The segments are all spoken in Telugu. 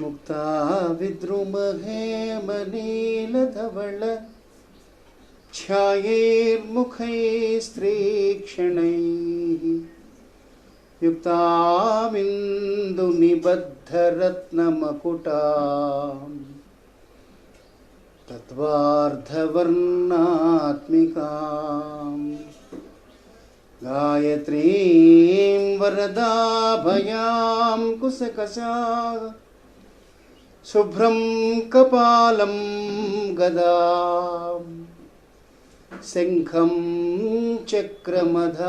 मुक्ता विद्रुमहे मनीलधवळच्छायैर्मुखैस्त्रीक्षणै युक्तामिन्दुनिबद्धरत्नमकुटा। तत्त्वार्धवर्णात्मिकाम् गायत्रीं वरदाभयां कुशकशा శుభ్రం కపాలం గదా. శంఖం చక్రమధారవిందయుగళం.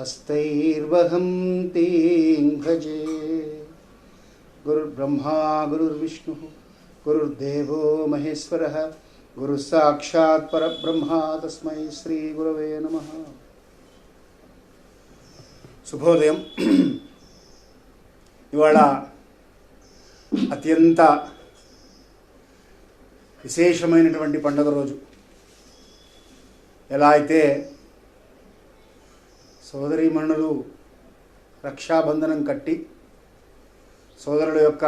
హస్తైర్వహం తీం భజే. గురుర్బ్రహ్మా గురుర్విష్ణు గురుర్దేవో మహేశ్వర గురుసాక్షాత్ పరబ్రహ్మ తస్మై శ్రీ గురవే నమ. శుభోదయం. ఇవాళ అత్యంత విశేషమైనటువంటి పండుగ రోజు. ఎలా అయితే సోదరీమణులు రక్షాబంధనం కట్టి సోదరుల యొక్క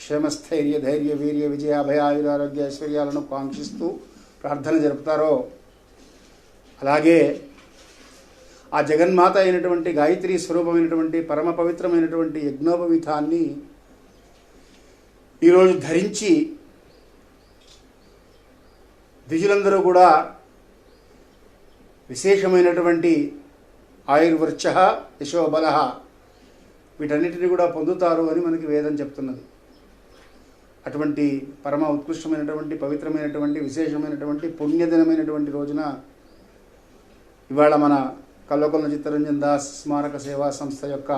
క్షేమస్థైర్య ధైర్య వీర్య విజయ అభయాయుర ఆరోగ్య ఐశ్వర్యాలను కాంక్షిస్తూ ప్రార్థన జరుపుతారో అలాగే ఆ జగన్మాత అయినటువంటి గాయత్రి స్వరూపమైనటువంటి పరమ పవిత్రమైనటువంటి యజ్ఞోపవిధాన్ని ఈరోజు ధరించి ద్విజులందరూ కూడా విశేషమైనటువంటి ఆయుర్వర్చ యశోబల వీటన్నిటిని కూడా పొందుతారు అని మనకి వేదం చెప్తున్నది. అటువంటి పరమ ఉత్కృష్టమైనటువంటి పవిత్రమైనటువంటి విశేషమైనటువంటి పుణ్యదినమైనటువంటి రోజున ఇవాళ మన కల్వకొల్ల చిత్తరంజన్ దాస్ స్మారక సేవా సంస్థ యొక్క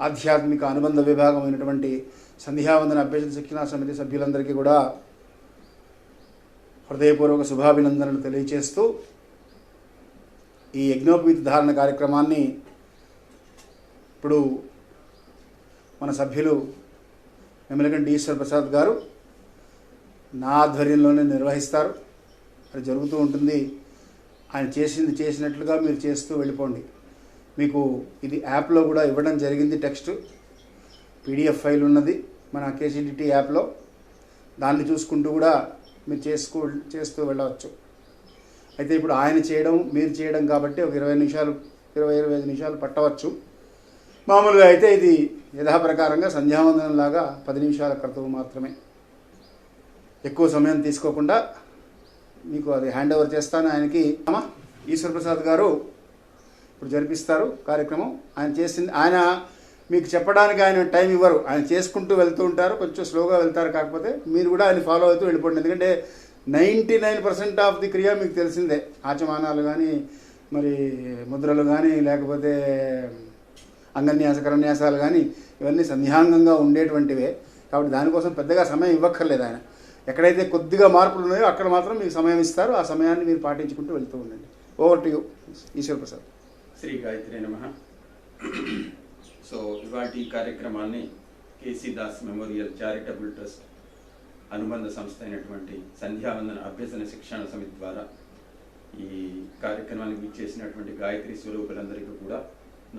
ఆధ్యాత్మిక అనుబంధ విభాగం అయినటువంటి సంధ్యావందన అభ్యర్థి శిక్షణా సమితి సభ్యులందరికీ కూడా హృదయపూర్వక శుభాభినందనలు తెలియచేస్తూ ఈ యజ్ఞోపవీత ధారణ కార్యక్రమాన్ని ఇప్పుడు మన సభ్యులు ఎమ్మెల్యేగంటి ఈశ్వర్ ప్రసాద్ గారు నా ఆధ్వర్యంలోనే నిర్వహిస్తారు. అది జరుగుతూ ఉంటుంది. ఆయన చేసింది చేసినట్లుగా మీరు చేస్తూ వెళ్ళిపోండి. మీకు ఇది యాప్లో కూడా ఇవ్వడం జరిగింది టెక్స్ట్. పీడిఎఫ్ ఫైల్ ఉన్నది మన కేసీడిటీ యాప్లో. దాన్ని చూసుకుంటూ కూడా మీరు చేసుకో చేస్తూ వెళ్ళవచ్చు. అయితే ఇప్పుడు ఆయన చేయడం మీరు చేయడం కాబట్టి ఒక ఇరవై నిమిషాలు ఇరవై ఇరవై ఐదు నిమిషాలు పట్టవచ్చు. మామూలుగా అయితే ఇది యథాప్రకారంగా సంధ్యావందనంలాగా పది నిమిషాల క్రితం మాత్రమే. ఎక్కువ సమయం తీసుకోకుండా మీకు అది హ్యాండ్ ఓవర్ చేస్తాను. ఆయనకి అమ్మా ఈశ్వర్ ప్రసాద్ గారు ఇప్పుడు జరిపిస్తారు కార్యక్రమం. ఆయన చేసింది ఆయన మీకు చెప్పడానికి ఆయన టైం ఇవ్వరు. ఆయన చేసుకుంటూ వెళ్తూ ఉంటారు. కొంచెం స్లోగా వెళ్తారు. కాకపోతే మీరు కూడా ఆయన ఫాలో అవుతూ వెళ్ళిపోండి. ఎందుకంటే ninety nine percent of the క్రియ మీకు తెలిసిందే. ఆచమానాలు కానీ మరి ముద్రలు కానీ లేకపోతే అంగన్యాస కరన్యాసాలు కానీ ఇవన్నీ సంధ్యాంగంగా ఉండేటువంటివే. కాబట్టి దానికోసం పెద్దగా సమయం ఇవ్వక్కర్లేదు ఆయన. ఎక్కడైతే కొద్దిగా మార్పులు ఉన్నాయో అక్కడ మాత్రం మీకు సమయం ఇస్తారు. ఆ సమయాన్ని మీరు పాటించుకుంటూ వెళ్తూ ఉండండి. Over to you Eshwar Prasad. Shri Gayatri నమ. సో ఇవాటి కార్యక్రమాన్ని KC Das memorial charitable trust అనుబంధ సంస్థ అయినటువంటి సంధ్యావందన అభ్యసన శిక్షణ సమితి ద్వారా ఈ కార్యక్రమానికి విచ్చేసినటువంటి గాయత్రి స్వరూపులందరికీ కూడా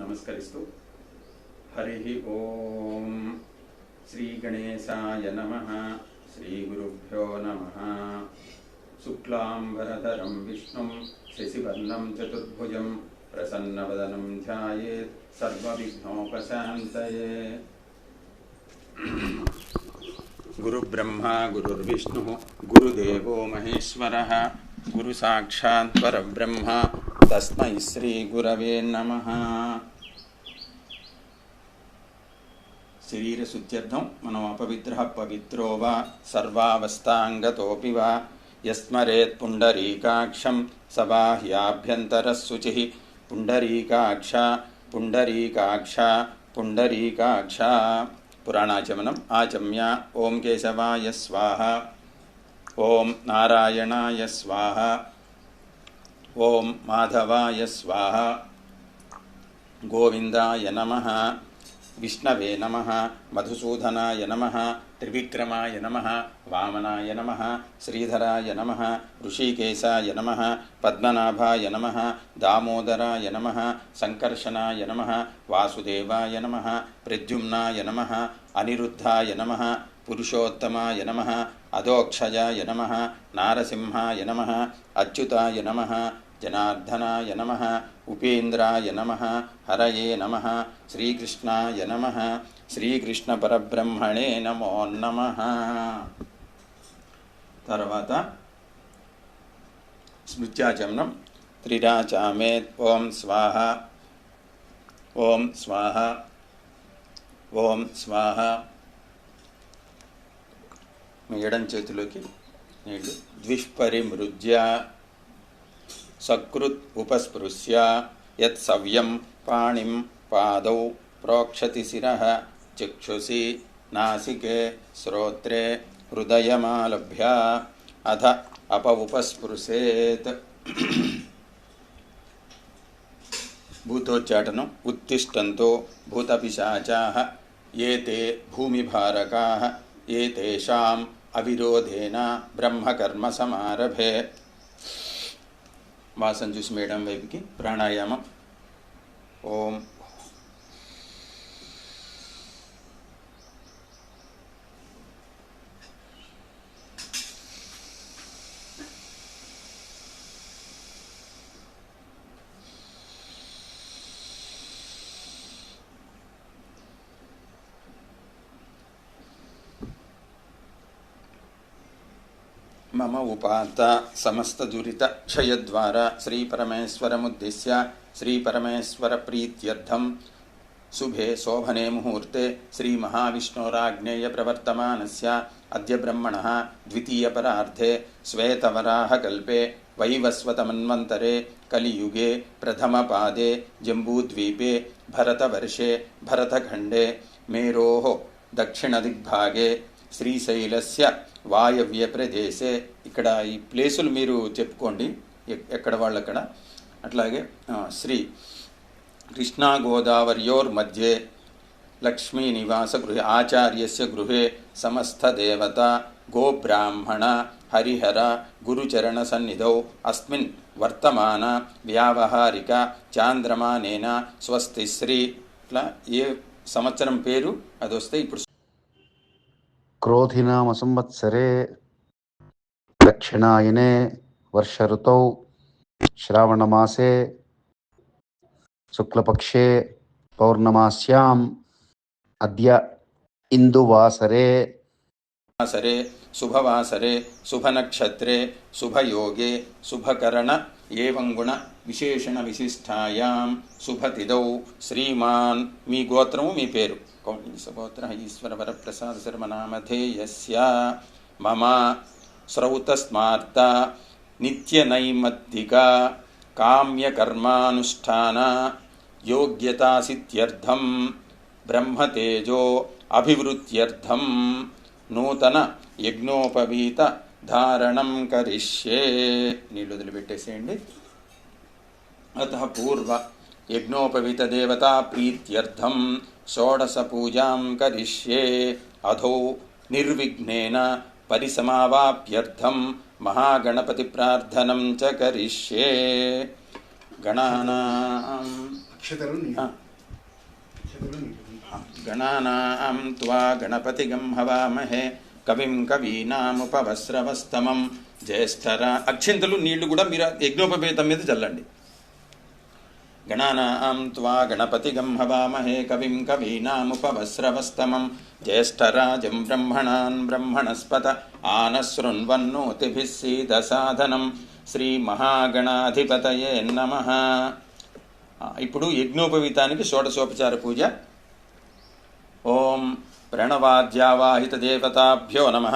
నమస్కరిస్తూ హరి ఓం శ్రీ గణేశాయ నమ. శ్రీ గురుభ్యో నమ శుక్లాంబరధరం విష్ణుం శశివర్ణం చతుర్భుజం ప్రసన్నవదనం ధ్యాయేత్ సర్వవిఘ్నోపశాంతయే గురుబ్రహ్మ గురుర్విష్ణు గురుదేవో మహేశ్వర గురు సాక్షాత్ పరబ్రహ్మ తస్మై శ్రీ గురవే నమ శరీరశుద్ధ్యర్థం మనం అపవిత్ర పవిత్రో వా సర్వావస్థాంగతోపి వా. యస్మరేత్ పుండరీకాక్షం సబాహ్యాభ్యంతరశుచి పుండరీకాక్ష పుండరీకాక్ష పుండరీకాక్ష. పురాణాచమనం ఆచమ్య. ఓం కేశవాయ స్వాహ. ఓం నారాయణాయ స్వాహ. ఓం మాధవాయ స్వాహ. గోవిందాయ నమ. విష్ణవే నమ మధుసూదనాయ నమ త్రివిక్రమాయ నమ వామనాయ నమ శ్రీధరాయ నమ ఋషికేశాయ నమ పద్మనాభాయ నమ దామోదరాయ నమ సంకర్షణాయ నమ వాసుదేవాయ నమ ప్రద్యుమ్నాయ నమ అనిరుద్ధాయ నమ పురుషోత్తమాయ నమ అధోక్షయాయ నమ నారసింహాయ నమ అచ్యుతాయ నమ జనార్దనాయ నమ ఉపేంద్రాయ నమ హరయే నమ శ్రీకృష్ణాయ నమ శ్రీకృష్ణపరబ్రహ్మణే నమో నమ. తర్వాత స్మృత్యాచమనం త్రిరాచామేత్ ఓం స్వాహ ఓం స్వాహ ఓం స్వాహ. మీ ఎడం చేతిలోకి నీళ్ళు. ద్విష్పరిమృజ్య सकृत् उपस्पृश्य यत्सव्यं पाणिं पादौ प्रोक्षति शिरः, चक्षुषि नासिके श्रोत्रे हृदयमालभ्य, अथ अप उपस्पृशेत्। भूतोच्चाटन उत्तिष्ठन्तो भूतपिशाचाः, ये ते भूमिभारकाः, ये तेषाम् अविरोधेन ब्रह्मकर्मसमारभे। వాసన చూసి మేడం వైపుకి ప్రాణాయామం. ఓం. मम उपाता समस्तदुरितक्षयद्वारा श्रीपरमेश्वरमुद्दिश्य श्रीपरमेश्वरप्रीत्यर्थं शुभे शोभने मुहूर्ते श्रीमहाविष्णोराज्ञेयप्रवर्तमानस्य अद्य ब्रह्मणः द्वितीयपरार्धे श्वेतवराहकल्पे वैवस्वतमन्वंतरे कलियुगे प्रथम पादे जम्बूद्वीपे भरतवर्षे भरतखंडे मेरो दक्षिण दिग्भागे శ్రీశైలస్య వాయవ్య ప్రదేశే ఇక్కడ ఈ ప్లేసులు మీరు చెప్పుకోండి. ఎక్- ఎక్కడ వాళ్ళక్కడ? అట్లాగే శ్రీ కృష్ణా గోదావర్యోర్ మధ్యే లక్ష్మీ నివాస గృహే ఆచార్యస్య గృహే సమస్తదేవత గోబ్రాహ్మణ హరిహర గురుచరణ సన్నిధౌ అస్మిన్ వర్తమాన వ్యావహారిక చాంద్రమానేన స్వస్తి శ్రీ ఇట్లా ఏ సంవత్సరం పేరు? అది వస్తే ఇప్పుడు క్రోధినామ సంవత్సరే దక్షిణాయనే వర్ష ఋతౌ శ్రావణమాసే శుక్లపక్షే పౌర్ణమాస్యాం అద్య ఇందువాసరే వాసరే శుభవాసరే శుభనక్షత్రే శుభయోగే శుభకరణ ఏవం గుణ విశేషణ విశిష్టాయాం శుభతిథౌ శ్రీమాన్ మీ గోత్రము మీ పేరు గోత్ర ఈశ్వర వరప్రసాద శర్మనామధేయస్య మమ శ్రౌతస్మార్త నిత్యనైమత్తిక కామ్యకర్మానుష్ఠాన యోగ్యతాసిత్యర్థం బ్రహ్మతేజో అభివృత్యర్థం నూతన యజ్ఞోపవీత ధారణం కరిష్యే నీళ్ళు వదిలిపెట్టేసేయండి అత పూర్వ యజ్ఞోపవీత దేవతా ప్రీత్యర్థం షోడశ పూజాం కరిష్యే. అధో నిర్విఘ్నేన పరిసమావాప్యర్థం మహాగణపతి ప్రార్థనం చ కరిష్యే. గణానాం అక్షతలు ఆ. గణానాం త్వా గణపతిగం హవామహే. కవిం కవీనాముపవస్రవస్తమం. జ్యేష్ఠర అక్షింతలు నీళ్ళు కూడా మీరు యజ్ఞోపవేతం మీద చల్లండి. గణానాం త్వా గణపతిగం హవామహే కవిం కవీనాముపవస్రవస్తమం జ్యేష్ఠరాజం బ్రహ్మణాన్ బ్రహ్మణస్పత ఆనశృణ్వన్నోతిభిः సీదసాధనం శ్రీమహాగణాధిపతయే నమః ఆ, ఇప్పుడు యజ్ఞోపవీతానికి షోడశోపచార పూజ. ఓం ప్రణవాద్యావాహిత దేవతాభ్యో నమ.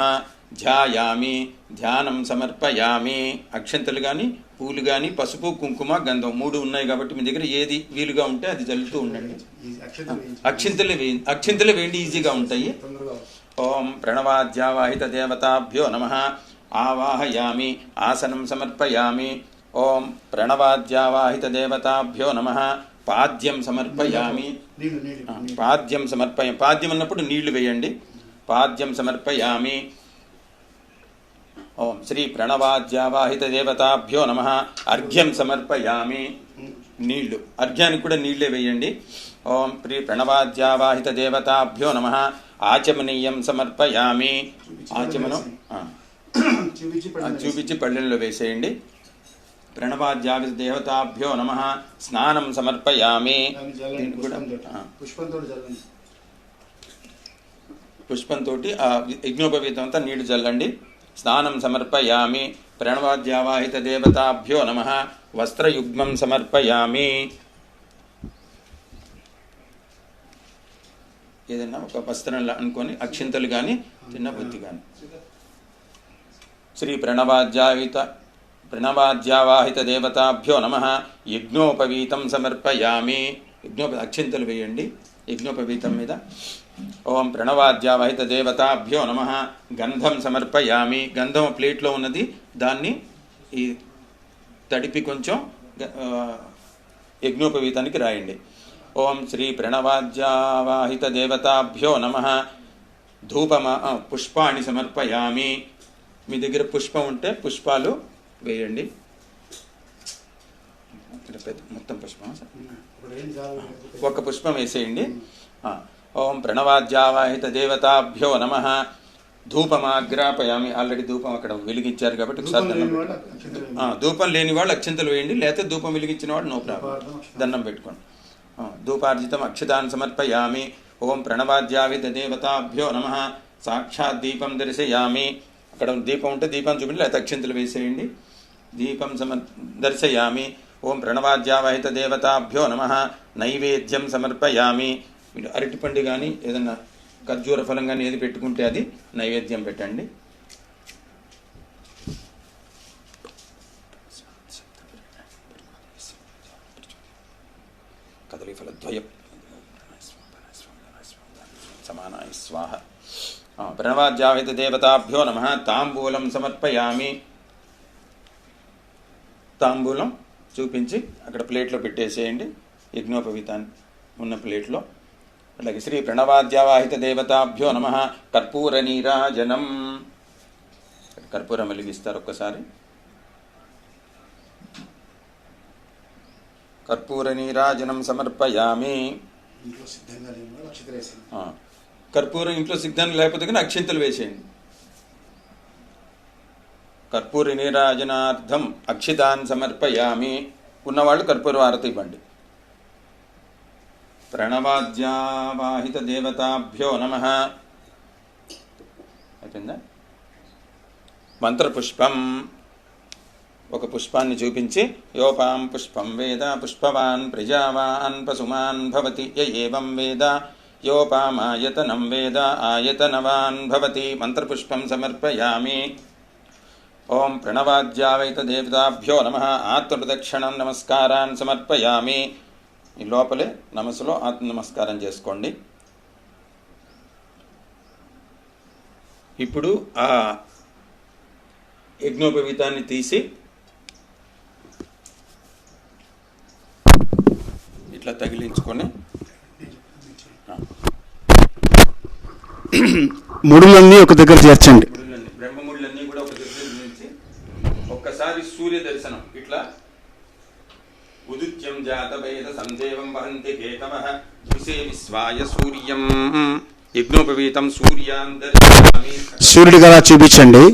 ధ్యాయామి ధ్యానం సమర్పయామి. అక్షంతలు కానీ పూలు కానీ పసుపు కుంకుమ గంధం మూడు ఉన్నాయి కాబట్టి మీ దగ్గర ఏది వీలుగా ఉంటే అది చల్లుతూ ఉండండి. అక్షింతలు వే అక్షింతలు వేయండి. ఈజీగా ఉంటాయి. ఓం ప్రణవాద్యావాహిత దేవతాభ్యో నమ. ఆవాహయామి ఆసనం సమర్పయామి. ఓం ప్రణవాద్యావాహిత దేవతాభ్యో నమ. పాద్యం సమర్పయామి. పాద్యం సమర్పయ పాద్యం అన్నప్పుడు నీళ్ళు వేయండి. పాద్యం సమర్పయామి. ఓం శ్రీ ప్రణవాద్యావాహిత దేవతాభ్యో నమ. అర్ఘ్యం సమర్పయామి. నీళ్ళు. అర్ఘ్యానికి కూడా నీళ్ళే వేయండి. ఓం శ్రీ ప్రణవాద్యావాహిత దేవతాభ్యో నమ. ఆచమనీయం సమర్పయామి. ఆచమనం. చూపించి పళ్ళెంలో వేసేయండి. ప్రణవాద్యావిత దేవతాభ్యో నమ. స్నానం సమర్పయామి. కూడా పుష్పంతో ఆ. యజ్ఞోపవీతం అంతా నీళ్ళు చల్లండి స్నానం సమర్పయామి. ప్రణవాద్యావాహిత దేవతాభ్యో నమ. వస్త్రయుగ్మం సమర్పయామి. ఏదైనా ఒక వస్త్రంలా అనుకొని అక్షింతలు కానీ చిన్న బుద్ధి కానీ శ్రీ ప్రణవాద్యావిత ప్రణవాద్యావాహిత దేవతాభ్యో నమ. యజ్ఞోపవీతం సమర్పయామి. యజ్ఞోప అక్షింతలు వేయండి. యజ్ఞోపవీతం మీద. ఓం ప్రణవాద్యావహిత దేవతాభ్యో నమ. గంధం సమర్పయామి. గంధం ప్లేట్లో ఉన్నది. దాన్ని ఈ తడిపి కొంచెం యజ్ఞోపవీతానికి రాయండి. ఓం శ్రీ ప్రణవాద్యావాహిత దేవతాభ్యో నమ. ధూపమా పుష్పాన్ని సమర్పయామి. మీ దగ్గర పుష్పం ఉంటే పుష్పాలు వేయండి. మొత్తం పుష్పం ఒక పుష్పం వేసేయండి. ఓం ప్రణవాద్యావాహిత దేవతాభ్యో నమ. ధూపమాగ్రాపయామి. ఆల్రెడీ ధూపం అక్కడ వెలిగించారు కాబట్టి ఒకసారి ధూపం లేని వాళ్ళు. అక్షింతలు వేయండి. లేకపోతే ధూపం వెలిగించిన వాడు నో ప్రాబ్లం. దండం పెట్టుకోండి. ధూపార్జితం అక్షితాన్ని సమర్పయామి. ఓం ప్రణవాద్యావిత దేవతాభ్యో నమ. సాక్షాత్ దీపం దర్శయామి. అక్కడ దీపం ఉంటే దీపం చూపించి లేకపోతే అక్షింతలు వేసేయండి. దీపం సమర్ దర్శయామి. ఓం ప్రణవాద్యావహిత దేవతాభ్యో నమ. నైవేద్యం సమర్పయామి. మీరు అరటిపండు కానీ ఏదన్నా ఖర్జూర ఫలం కానీ ఏది పెట్టుకుంటే అది నైవేద్యం పెట్టండి. కదలీఫలద్వయం సమానాయ స్వాహ. ఆ, దేవతాభ్యో నమ. తాంబూలం సమర్పయామి. తాంబూలం చూపించి అక్కడ ప్లేట్లో పెట్టేసేయండి. యజ్ఞోపవీతాన్ని ఉన్న ప్లేట్లో. అలాగే శ్రీ ప్రణవాద్యావాహిత దేవతాభ్యో నమ. కర్పూర నీరాజనం కర్పూరం వెలిగిస్తారు ఒక్కసారి. కర్పూర నీరాజనం సమర్పయామి కర్పూరం ఇంట్లో సిద్ధం లేకపోతే కానీ అక్షింతలు వేసేయండి. కర్పూర నీరాజనార్థం అక్షితాన్ సమర్పయామి. ఉన్నవాళ్ళు కర్పూర హారతి ఇవ్వండి. ప్రణవాద్యావాహితదేవతాభ్యో నమ. అయిపోయిందా? మంత్రపుష్పం. ఒక పుష్పాన్ని చూపించి యోపాం పుష్పం వేద పుష్పవాన్ ప్రజావాన్ పశుమాన్ భవతి య ఏవం వేద యోపామాయతనం వేద ఆయతనవాన్ భవతి మంత్రపుష్పం సమర్పయామి. ఓం ప్రణవాద్యావైతదేవతాభ్యో నమ. ఆత్మప్రదక్షిణం నమస్కారాన్ సమర్పయామి. ఈ లోపలే నమస్సులో ఆత్మ నమస్కారం చేసుకోండి. ఇప్పుడు ఆ యజ్ఞోపవీతాన్ని తీసి ఇట్లా తగిలించుకొని ముడులన్నీ ఒక దగ్గర చేర్చండి. ముడులన్నీ బ్రహ్మముళ్ళన్నీ కూడా ఒక దగ్గర ఒక్కసారి సూర్య దర్శనం ఇట్లా ఉదుత్యం జాత వేద సందేవం వహంతి కేతవ. ద్విసే విశ్వాయ సూర్యం. యజ్ఞోపవీతం సూర్యాన్ దర్శయామి. సూర్యుడికి అలా చూపించండి.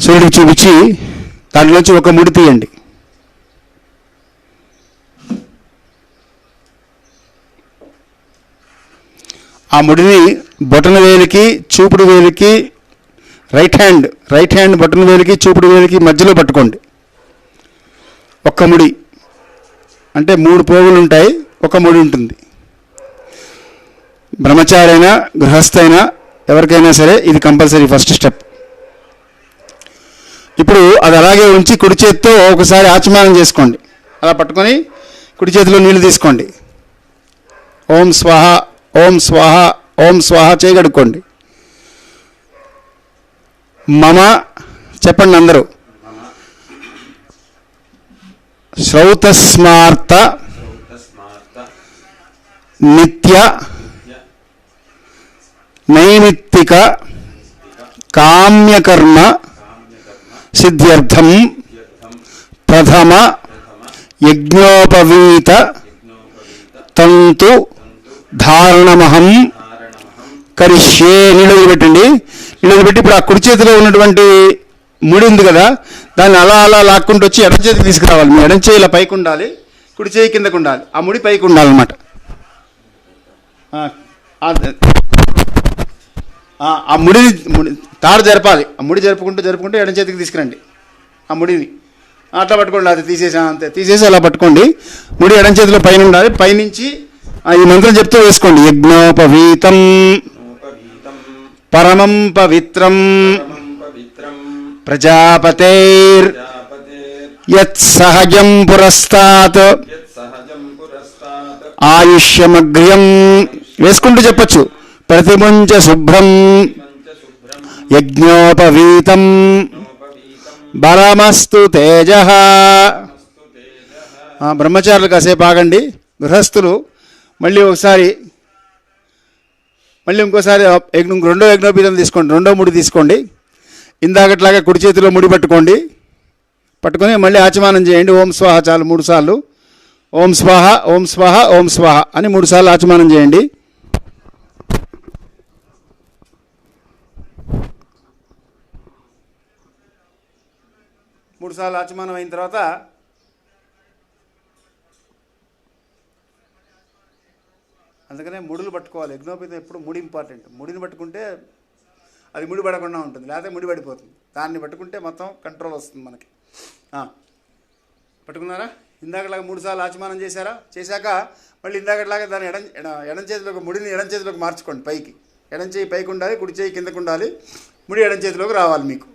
సూర్యుడికి చూపించి దాంట్లోంచి ఒక ముడి తీయండి. ఆ ముడిని బొటన వేలికి చూపుడు వేలికి రైట్ హ్యాండ్ రైట్ హ్యాండ్ బొటన వేలికి చూపుడు వేలికి మధ్యలో పట్టుకోండి. ఒక్క ముడి. అంటే మూడు పోగులు ఉంటాయి ఒక ముడి ఉంటుంది. బ్రహ్మచారి అయినా గృహస్థైనా ఎవరికైనా సరే ఇది కంపల్సరీ ఫస్ట్ స్టెప్ ఇప్పుడు అది అలాగే ఉంచి కుడి చేతితో ఒకసారి ఆచమానం చేసుకోండి. అలా పట్టుకొని కుడి చేతిలో నీళ్ళు తీసుకోండి. ఓం స్వాహ ఓం స్వాహ ఓం స్వాహ చేయగడుక్కోండి మమ చెప్పండి అందరూ. శ్రౌతస్మార్త నిత్య నైమిత్తిక కామ్యకర్మ సిద్ధ్యర్థం ప్రథమ యజ్ఞోపవీత తంతు ధారణమహం కరిష్యే నీళ్ళు పెట్టండి. నీళ్ళు పెట్టి ఇప్పుడు ఆ కుడి చేతిలో ఉన్నటువంటి ముడి ఉంది కదా దాన్ని అలా అలా లాక్కుంటూ వచ్చి ఎడం చేతికి తీసుకురావాలి. మీ ఎడం చేయి ఇలా పైకి ఉండాలి కుడి చేయి కిందకు ఉండాలి. ఆ ముడి పైకి ఉండాలన్నమాట. ఆ, ముడిని ముడి తాడు జరపాలి. ఆ ముడి జరుపుకుంటూ జరుపుకుంటూ ఎడం చేతికి తీసుకురండి. ఆ ముడిని. అట్లా పట్టుకోండి అది తీసేసా అంతే. తీసేసి అలా పట్టుకోండి. ముడి ఎడం చేతిలో పైన ఉండాలి. పైనుంచి ఈ మంత్రం చెప్తూ వేసుకోండి. యజ్ఞోపవీతం. పరమం పవిత్రం. ప్రజాపతేర్. యత్ పురస్తాత్. ఆయుష్యమగ్ర్యం. వేసుకుంటూ చెప్పచ్చు. ప్రతిమంచ శుభ్రం. యజ్ఞోపవీతం. ఉపవీతం బలమస్తు తేజ. బ్రహ్మచారులు కాసేపు ఆగండి. గృహస్థులు మళ్ళీ ఒకసారి మళ్ళీ ఇంకోసారి రెండో యజ్ఞోపీతం తీసుకోండి రెండో ముడి తీసుకోండి. ఇందాకట్లాగా కుడి చేతిలో ముడి పట్టుకోండి. పట్టుకొని మళ్ళీ ఆచమానం చేయండి. ఓం స్వాహ చాలు మూడు సార్లు. ఓం స్వాహ ఓం స్వాహ ఓం స్వాహ అని మూడు సార్లు ఆచమానం చేయండి. మూడు సార్లు ఆచమానం అయిన తర్వాత అందుకనే ముడులు పట్టుకోవాలి. యజ్ఞోపేతం ఎప్పుడు ముడి ఇంపార్టెంట్ ముడిని పట్టుకుంటే అది ముడి పడకుండా ఉంటుంది. లేకపోతే ముడి పడిపోతుంది దాన్ని పట్టుకుంటే మొత్తం కంట్రోల్ వస్తుంది మనకి. పట్టుకున్నారా? ఇందాకలాగా మూడు సార్లు ఆచమానం చేశారా? చేశాక మళ్ళీ ఇందాకట్లాగా దాన్ని ఎడం ఎడ- ఎడం చేతిలోకి ముడిని ఎడం చేతిలోకి మార్చుకోండి పైకి. ఎడం చేయి పైకి ఉండాలి కుడి చేయి కిందకు ఉండాలి. ముడి ఎడం చేతిలోకి రావాలి మీకు.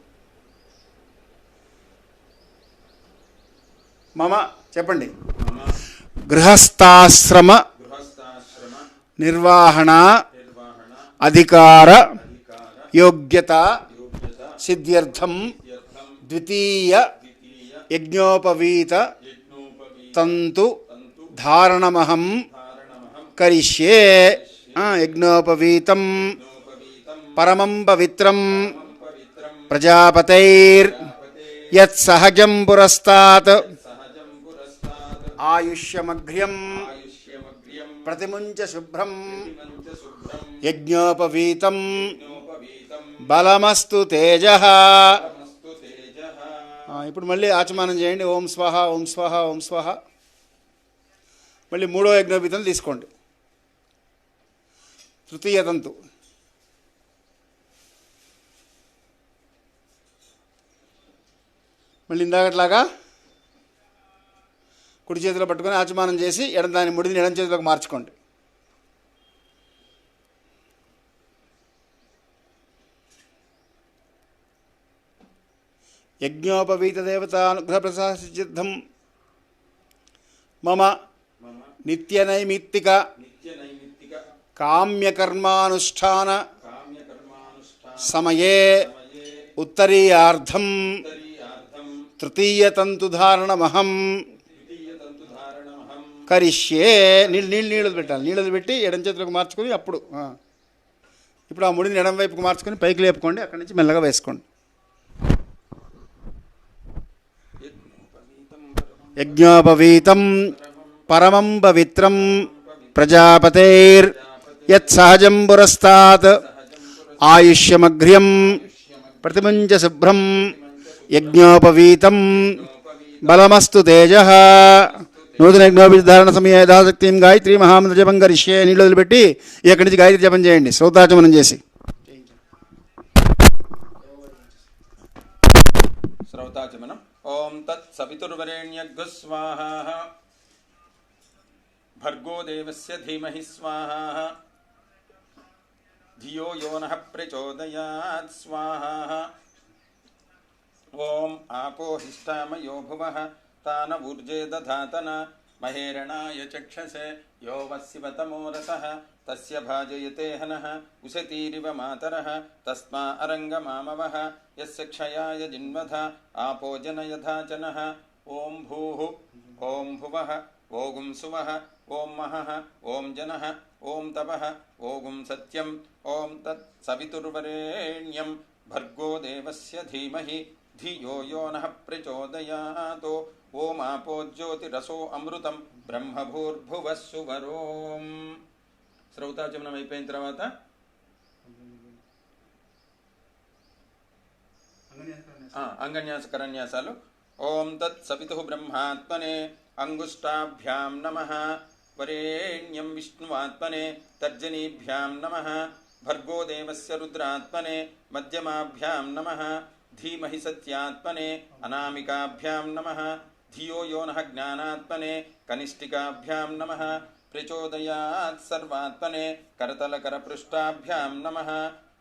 మమ చెప్పండి. గృహస్థాశ్రమ నిర్వహణ అధికార యోగ్యత సిద్ధ్యర్థం ద్వితీయ యజ్ఞోపవీత తంతు ధారణమహం కరిష్యే యజ్ఞోపవీతం పరమం పవిత్రం పవిత్రం ప్రజాపతైర్ ప్రజాపతే పురస్తాత్ ఆయుష్యమఘ్ర్యం ఆయుష్యమగ్ర్యం ప్రతిముంచ శుభ్రం. యజ్ఞోపవీతం. బలమస్తు తేజ. ఇప్పుడు మళ్ళీ ఆచమానం చేయండి. ఓం స్వాహ ఓం స్వాహ ఓం స్వాహ. మళ్ళీ మూడో యజ్ఞోపీతం తీసుకోండి. తృతీయ తంతు. మళ్ళీ ఇందాకట్లాగా కుడి చేతిలో పట్టుకొని ఆచమానం చేసి ఎడం దాని ముడిని ఎడం చేతిలోకి మార్చుకోండి. యజ్ఞోపవీత దేవతానుగ్రహ ప్రసాసిద్ధం మమ మమ నిత్యనైమిత్తిక నిత్య నైమిత్తిక కామ్యకర్మానుష్ఠాన సమయే ఉత్తరీయార్థం. తృతీయతంతుధారణమహం కరిష్యే. నీళ్ళు నీళ్ళు నీళ్ళు పెట్టాలి. నీళ్ళు పెట్టి ఎడం చేతులకు మార్చుకొని అప్పుడు ఇప్పుడు ఆ ముడిని ఎడం వైపుకు మార్చుకొని పైకి లేపుకోండి అక్కడి నుంచి మెల్లగా వేసుకోండి. యజ్ఞోపవీతం పరమం పవిత్రం ప్రజాపతైర్ యత్ సహజం పురస్తాత్ ఆయుష్యమఘ్ర్యం ప్రతిమంచ శుభ్రం యజ్ఞోపవీతం బలమస్తు తేజ. నూతన యజ్ఞోపధారణ సమయ యథాశక్తిం గాయత్రి మహామంత్ర జపం కరిష్యే నీళ్ళు వదిలిపెట్టి ఇక్కడి నుంచి గాయత్రి జపం చేయండి. శ్రోతాచమనం చేసి. శ్రౌతాచమనం. ఓం తత్ సవితుర్వరేణ్యగ్గు స్వాహ భర్గో దేవస్య ధీమహి స్వాహ. ధియో యో నః ప్రచోదయాత్ స్వాహ. ఓం ఆపో హిష్టామయో భువః स्वस्तान ऊर्जे दधातन महेरणाय चक्षसे यो वस्सिवतमो रसः तस्य भाजयते हनः, उशतीरिव मातरः। तस्मा अरङ्गमामवः, यस्य क्षयाय जिन्मथ आपोजन यथाचनः ॐ भूः, ॐ भुवः ओगुंसुवः ॐ महः, ॐ जनः, ॐ तपः ओगुं सत्यम्। ॐ तत्सवितुर्वरेण्यं भर्गो देवस्य धीमहि, धियो यो नः प्रचोदयातो। ఓమాపో జ్యోతిరసో అమృతం బ్రహ్మభూర్భువः సువరోం శ్రౌతాచమనం అయిపోయిన తర్వాత ఆ, అంగన్యాస కరన్యాసాలు ఓం తత్ సవితు బ్రహ్మాత్మనే అంగుష్టాభ్యాం నమ. వరేణ్యం విష్ణువాత్మనే తర్జనీభ్యాం నమ. భర్గో దేవస్య రుద్రాత్మనే మధ్యమాభ్యాం నమ. ధీమహి సత్యాత్మనే అనామికాభ్యాం నమ. धियो यो नः ज्ञानात्मने कनिष्ठिकाभ्यां नमः प्रचोदयात् सर्वात्मने करतलकरपृष्ठाभ्यां नमः।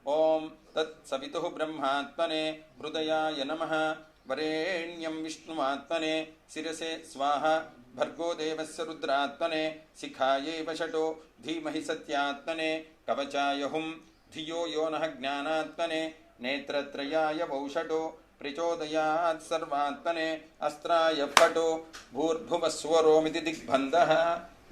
ॐ तत्सवितुः ब्रह्मात्मने हृदयाय नमः। वरेण्यं विष्णुमात्मने शिरसे स्वाहा भर्गोदेवस्य रुद्रात्मने शिखायै वषटो धीमहि सत्यात्मने कवचाय हुं धियो यो नः ज्ञानात्मने नेत्रत्रयाय वौषटो ప్రచోదయాత్ సర్వాత్మనే అస్త్రాయ ఫటో భూర్భువస్వరోమితి దిగ్బంధ.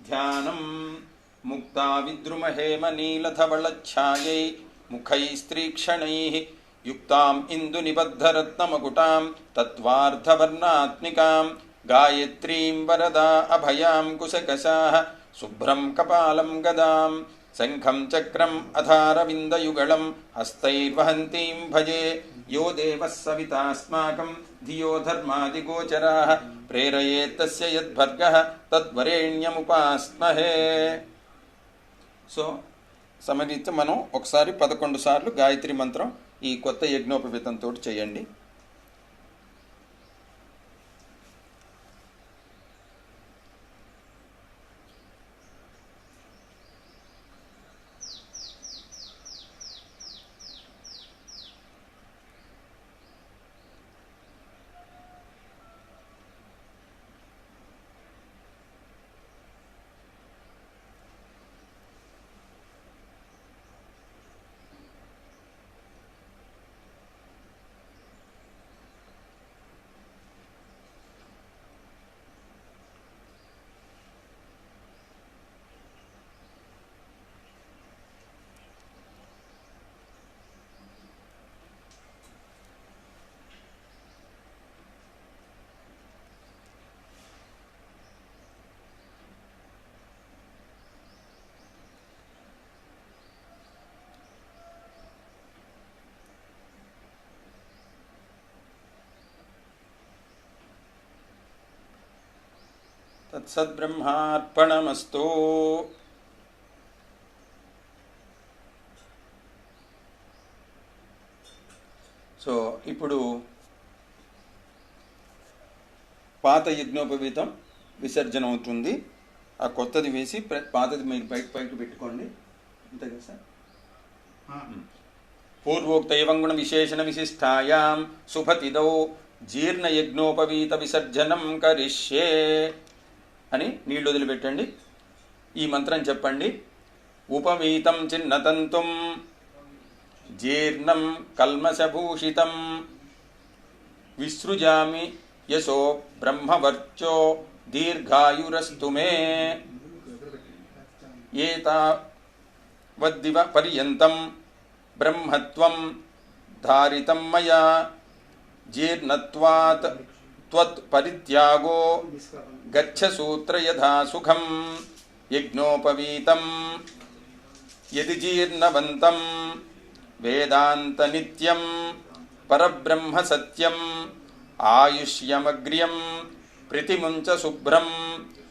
ధ్యానం. ముక్తా విద్రుమహేమ నీలధవళఛాయై ముఖైస్త్రీక్షణైः. యుక్తాం ఇందునిబద్ధరత్నమకుటాం తత్వార్ధవర్ణాత్మికాం గాయత్రీం వరదా అభయాం కుశకశా. శుభ్రం కపాలం గదాం. శంఖం చక్రం అధారవిందయుగళం. హస్తైర్వహంతీం భజే. యో దేవः సవితాస్మాకం ధియో ధర్మాదిగోచరాः ప్రేరయేత్తస్య యద్భర్గः తద్వరేణ్యముపాస్మహే సో సమరీత మనం ఒకసారి పదకొండు సార్లు గాయత్రి మంత్రం ఈ కొత్త యజ్ఞోపవితంతో చేయండి. తత్సద్బ్రహ్మార్పణమస్తు సో ఇప్పుడు పాత యజ్ఞోపవీతం విసర్జన అవుతుంది ఆ కొత్తది వేసి పాతది మీరు బయట బయట పెట్టుకోండి. అంతే కదా సార్? పూర్వోక్త ఏవం గుణ విశేషణ విశిష్టాయాం. సుభతిదౌ జీర్ణయజ్ఞోపవీత విసర్జనం కరిష్యే. అని నీళ్ళు వదిలిపెట్టండి. ఈ మంత్రం చెప్పండి. ఉపవీతం చిన్నతంతుం జీర్ణం కల్మషభూషితం. విసృజామి యశో బ్రహ్మవర్చో దీర్ఘాయురస్తు మే. ఏతావద్దివ పర్యంతం బ్రహ్మత్వం ధారితం మయా జీర్ణత్వాత్ త్వత్ పరిత్యాగో గచ్చ సూత్ర యథా సుఖం యజ్ఞోపవీతం యది జీర్ణవంతం వేదాంత నిత్యం పరబ్రహ్మ సత్యం ఆయుష్యమగ్ర్యం ప్రతిముంచ శుభ్రం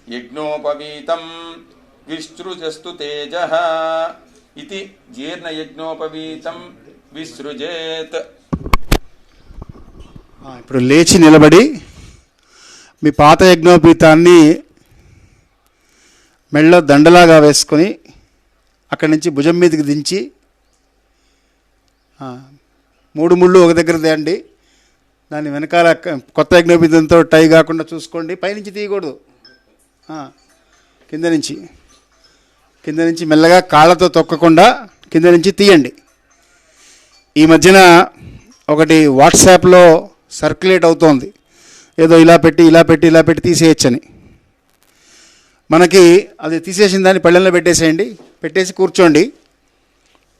యజ్ఞోపవీతం విసృజస్తు తేజ ఇది జీర్ణయజ్ఞోపవీతం విసృజేత్ ఆ, ఇప్పుడు లేచి నిలబడి మీ పాత యజ్ఞోపీతాన్ని మెళ్ళో దండలాగా వేసుకొని అక్కడి నుంచి భుజం మీదకి దించి మూడు ముళ్ళు ఒక దగ్గర తేండి దాని వెనకాల కొత్త యజ్ఞోపీతంతో టై కాకుండా చూసుకోండి. పైనుంచి తీయకూడదు. కింద నుంచి. కింద నుంచి మెల్లగా కాళ్ళతో తొక్కకుండా కింద నుంచి తీయండి. ఈ మధ్యన ఒకటి వాట్సాప్లో సర్క్యులేట్ అవుతోంది. ఏదో ఇలా పెట్టి ఇలా పెట్టి ఇలా పెట్టి తీసేయచ్చని. మనకి అది తీసేసిన దాన్ని పళ్ళెంలో పెట్టేసేయండి. పెట్టేసి కూర్చోండి.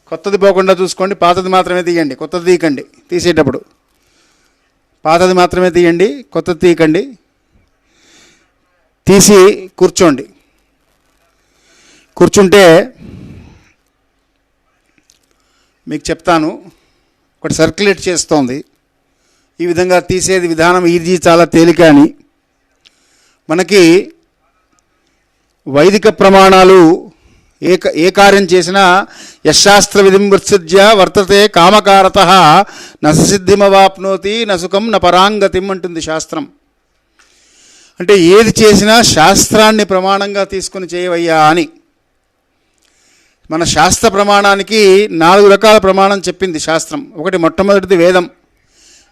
కొత్తది పోకుండా చూసుకోండి. పాతది మాత్రమే తీయండి. కొత్తది తీయకండి. తీసేటప్పుడు. పాతది మాత్రమే తీయండి. కొత్తది తీయకండి. తీసి కూర్చోండి. కూర్చుంటే మీకు చెప్తాను. ఒకటి సర్క్యులేట్ చేస్తోంది. ఈ విధంగా తీసేది విధానం ఈజీ చాలా తేలిక అని. మనకి వైదిక ప్రమాణాలు ఏ ఏ కార్యం చేసినా యశాస్త్ర విధింవత్సృజ్య వర్తతే కామకారత నసిద్ధిమవాప్నోతి నసుఖం న పరాంగతిం అంటుంది శాస్త్రం. అంటే ఏది చేసినా శాస్త్రాన్ని ప్రమాణంగా తీసుకుని చేయవయ్యా అని. మన శాస్త్ర ప్రమాణానికి నాలుగు రకాల ప్రమాణం చెప్పింది శాస్త్రం. ఒకటి మొట్టమొదటిది వేదం.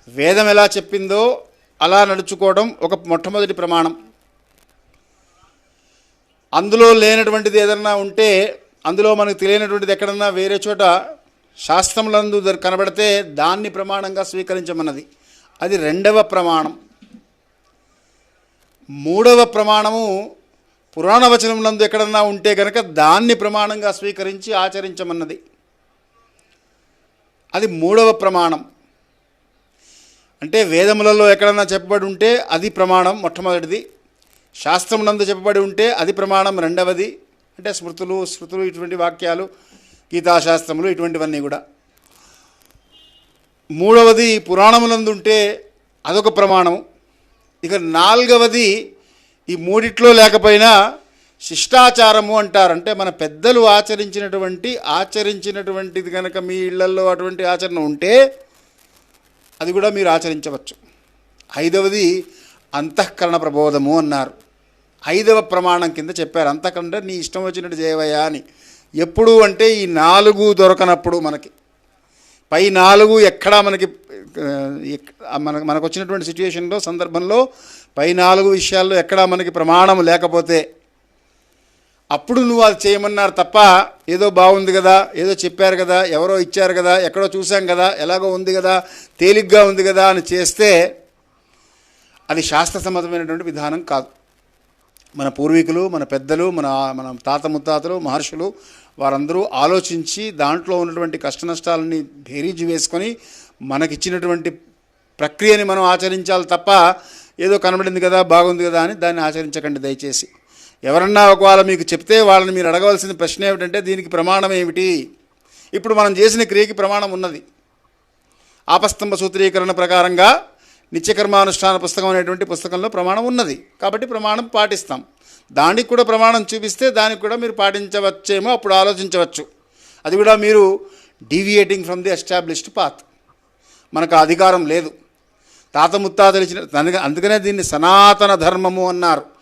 వేదం ఎలా చెప్పిందో అలా నడుచుకోవడం ఒక మొట్టమొదటి ప్రమాణం. అందులో లేనటువంటిది ఏదన్నా ఉంటే అందులో మనకు తెలియనటువంటిది ఎక్కడన్నా వేరే చోట శాస్త్రములందు కనబడితే దాన్ని ప్రమాణంగా స్వీకరించమన్నది. అది రెండవ ప్రమాణం. మూడవ ప్రమాణము పురాణ వచనములందు ఎక్కడన్నా ఉంటే కనుక దాన్ని ప్రమాణంగా స్వీకరించి ఆచరించమన్నది. అది మూడవ ప్రమాణం. అంటే వేదములలో ఎక్కడన్నా చెప్పబడి ఉంటే అది ప్రమాణం మొట్టమొదటిది. శాస్త్రమునందు చెప్పబడి ఉంటే అది ప్రమాణం రెండవది. అంటే స్మృతులు శృతులు ఇటువంటి వాక్యాలు గీతాశాస్త్రములు ఇటువంటివన్నీ కూడా. మూడవది పురాణములందు ఉంటే అదొక ప్రమాణం ఇక నాలుగవది ఈ మూడిట్లో లేకపోయినా శిష్టాచారము అంటారు. అంటే మన పెద్దలు ఆచరించినటువంటి ఆచరించినటువంటిది కనుక మీ ఇళ్ళలో అటువంటి ఆచరణ ఉంటే అది కూడా మీరు ఆచరించవచ్చు. ఐదవది అంతఃకరణ ప్రబోధము అన్నారు. ఐదవ ప్రమాణం కింద చెప్పారు. అంతకంటే నీ ఇష్టం వచ్చినట్టు చేయవయ్యా అని. ఎప్పుడు అంటే ఈ నాలుగు దొరకనప్పుడు మనకి. పై నాలుగు ఎక్కడా మనకి మన మనకు వచ్చినటువంటి సిచ్యువేషన్లో సందర్భంలో పై నాలుగు విషయాల్లో ఎక్కడా మనకి ప్రమాణం లేకపోతే అప్పుడు నువ్వు అది చేయమన్నారు తప్ప ఏదో బాగుంది కదా ఏదో చెప్పారు కదా ఎవరో ఇచ్చారు కదా ఎక్కడో చూసాం కదా ఎలాగో ఉంది కదా తేలిగ్గా ఉంది కదా అని చేస్తే అది శాస్త్రసమ్మతమైనటువంటి విధానం కాదు. మన పూర్వీకులు మన పెద్దలు మన మన తాత ముత్తాతలు మహర్షులు వారందరూ ఆలోచించి దాంట్లో ఉన్నటువంటి కష్ట నష్టాలని భేరీజు వేసుకొని మనకిచ్చినటువంటి ప్రక్రియని మనం ఆచరించాలి తప్ప ఏదో కనబడింది కదా బాగుంది కదా అని దాన్ని ఆచరించకండి దయచేసి. ఎవరన్నా ఒకవేళ మీకు చెప్తే వాళ్ళని మీరు అడగవలసిన ప్రశ్న ఏమిటంటే దీనికి ప్రమాణం ఏమిటి? ఇప్పుడు మనం చేసిన క్రియకి ప్రమాణం ఉన్నది. ఆపస్తంభ సూత్రీకరణ ప్రకారంగా నిత్యకర్మానుష్ఠాన పుస్తకం అనేటువంటి పుస్తకంలో ప్రమాణం ఉన్నది. కాబట్టి ప్రమాణం పాటిస్తాం. దానికి కూడా ప్రమాణం చూపిస్తే దానికి కూడా మీరు పాటించవచ్చేమో అప్పుడు ఆలోచించవచ్చు. అది కూడా మీరు deviating from the established path మనకు ఆ అధికారం లేదు. తాత ముత్తాతలు ఇచ్చిన అందుకనే దీన్ని సనాతన ధర్మము అన్నారు.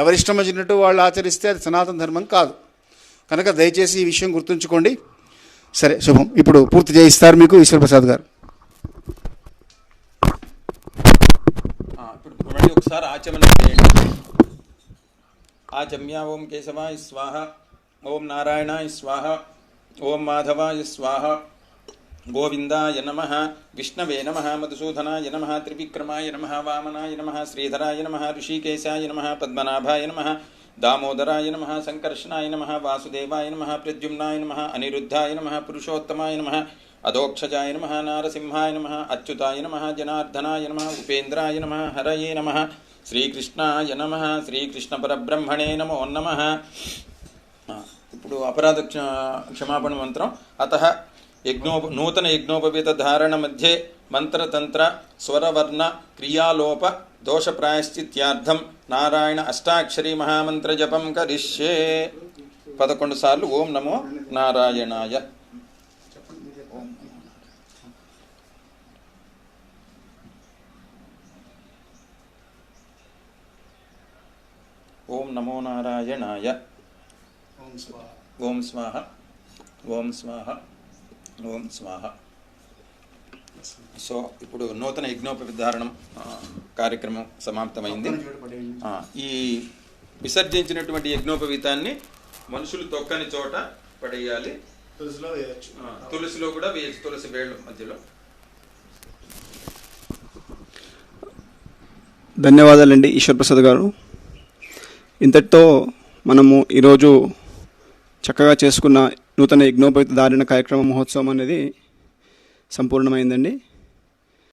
ఎవరిష్టం వచ్చినట్టు వాళ్ళు ఆచరిస్తే అది సనాతన ధర్మం కాదు. కనుక దయచేసి ఈ విషయం గుర్తుంచుకోండి. సరే శుభం. ఇప్పుడు పూర్తి చేయిస్తారు మీకు ఈశ్వరప్రసాద్ గారు. ఇప్పుడు ఒకసారి ఆచమనం చేయండి. ఆచమ్య ఓం కేశవాయ స్వాహ ఓం నారాయణాయ స్వాహ ఓం మాధవాయ స్వాహ గోవిందాయ నమ విష్ణవే నమ మధుసూదనాయ నమ త్రివిక్రమాయ నమ వామనాయ నమ శ్రీధరాయ నమ ఋషికేశాయ నమ పద్మనాభాయ నమ దామోదరాయ నమ సంకర్షణాయ నమ వాసుదేవాయ నమ ప్రద్యుమ్నాయ నమ అనిరుద్ధాయ నమ పురుషోత్తమాయ నమ అధోక్షజాయ నమ నారసింహాయ నమ అచ్యుతాయ నమ జనార్దనాయ నమ ఉపేంద్రాయ నమ హరయే నమ శ్రీకృష్ణాయ నమ శ్రీకృష్ణ పరబ్రహ్మణే నమో. నమ ఇప్పుడు అపరాధ క్ష- క్షమాపణ మంత్రం. అత యజ్ఞోప నూతన యజ్ఞోపవీత ధారణ మధ్య మంత్రతంత్ర స్వరవర్ణ క్రియాలోప దోష ప్రాయశ్చిత్యార్థం నారాయణ అష్టాక్షరి మహామంత్ర జపం కరిష్యే. పదకొండు సార్లు ఓం నమో నారాయణాయ. ఓం నమో నారాయణాయ. ఓం స్వాహ. ఓం స్వాహ. ఓం స్వాహ. సో ఇప్పుడు నూతన యజ్ఞోపవిధారణం కార్యక్రమం సమాప్తమైంది. ఈ విసర్జించినటువంటి యజ్ఞోపవీతాన్ని మనుషులు తొక్కని చోట పడేయాలి. తులసిలో వేయచ్చు. తులసిలో కూడా వేయచ్చు తులసి వేళ్ళు మధ్యలో. ధన్యవాదాలండి ఈశ్వర్ ప్రసాద్ గారు. ఇంతటితో మనము ఈరోజు చక్కగా చేసుకున్న నూతన యజ్ఞోపేత దారిణ కార్యక్రమ మహోత్సవం అనేది సంపూర్ణమైందండి.